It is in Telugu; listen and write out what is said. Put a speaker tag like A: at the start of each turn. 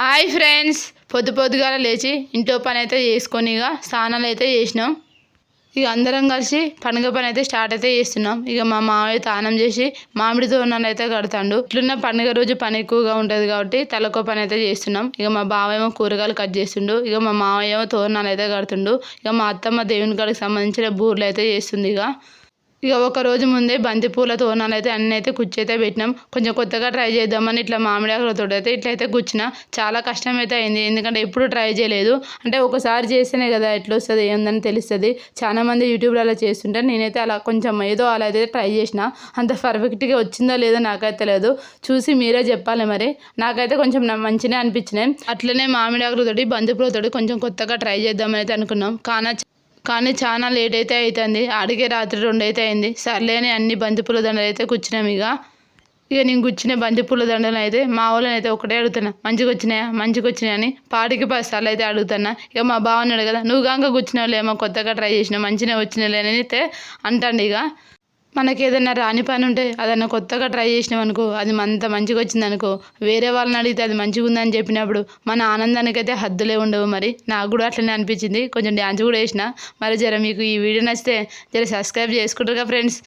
A: హాయ్ ఫ్రెండ్స్ పొద్దు పొద్దుగా లేచి ఇంట్లో పని అయితే చేసుకొని ఇక స్నానాలు అయితే చేసినాం. ఇక అందరం కలిసి పండుగ పని అయితే స్టార్ట్ అయితే చేస్తున్నాం. ఇక మా మామయ్య స్నానం చేసి మామిడి తోరణాలు అయితే కడతాడు. ఇట్లున్న పండుగ రోజు పని ఎక్కువగా ఉంటుంది కాబట్టి తలకో పని అయితే చేస్తున్నాం. ఇక మా బావయ్య కూరగాయలు కట్ చేస్తుండు. ఇక మా మామయ్య తోరణాలు అయితే కడుతుండు. ఇక మా అత్తమ్మ దేవుని కాడికి సంబంధించిన బూర్లు అయితే చేస్తుంది ఇక. ఇక ఒక రోజు ముందే బంతిపూల తోరణాలు అయితే అన్నీ అయితే కుర్చీ అయితే పెట్టినాం. కొంచెం కొత్తగా ట్రై చేద్దామని ఇట్లా మామిడి ఆకులతో అయితే ఇట్లయితే కూర్చున్న. చాలా కష్టం అయితే అయింది. ఎందుకంటే ఎప్పుడు ట్రై చేయలేదు. అంటే ఒకసారి చేస్తేనే కదా ఎట్లా వస్తుంది ఏందని తెలుస్తుంది. చాలామంది యూట్యూబ్లో అలా చేస్తుంటే నేనైతే అలా కొంచెం ఏదో అలా అయితే ట్రై చేసిన. అంత పర్ఫెక్ట్గా వచ్చిందో లేదో నాకైతే లేదు చూసి మీరే చెప్పాలి మరి. నాకైతే కొంచెం మంచిగా అనిపించినాయి. అట్లనే మామిడి ఆకులతోటి బంతిపూలతోటి కొంచెం కొత్తగా ట్రై చేద్దామని అయితే అనుకున్నాం. కానీ కానీ చాలా లేట్ అయితే అవుతుంది అడిగే రాత్రి రెండు అయితే అయింది. సర్లేని అన్ని బంతిపూల దండలు అయితే కూర్చున్నాం ఇక ఇక నేను కూర్చున్న బంతిపూల దండలు అయితే మా వాళ్ళని అయితే ఒకటే అడుగుతున్నా. మంచిగా వచ్చినాయా మంచిగా వచ్చినాయా అని పాటికి పది సార్లు అయితే అడుగుతున్నా. ఇక మా బావన్నాడు కదా నువ్వు కాక కూర్చున్నావులేమో కొత్తగా ట్రై చేసినావు మంచిగా వచ్చినావులే అని అయితే అంటండి ఇక మనకి ఏదైనా రాని పని ఉంటే అదన్నా కొత్తగా ట్రై చేసినాం అనుకో అది అంత మంచిగా వచ్చింది అనుకో వేరే వాళ్ళని అడిగితే అది మంచిగా ఉందని చెప్పినప్పుడు మన ఆనందానికి అయితే హద్దులే ఉండవు మరి. నాకు కూడా అట్లనే అనిపించింది. కొంచెం డ్యాన్స్ కూడా వేసిన. మరి జర మీకు ఈ వీడియో నచ్చితే జర సబ్స్క్రైబ్ చేసుకుంటారుగా ఫ్రెండ్స్.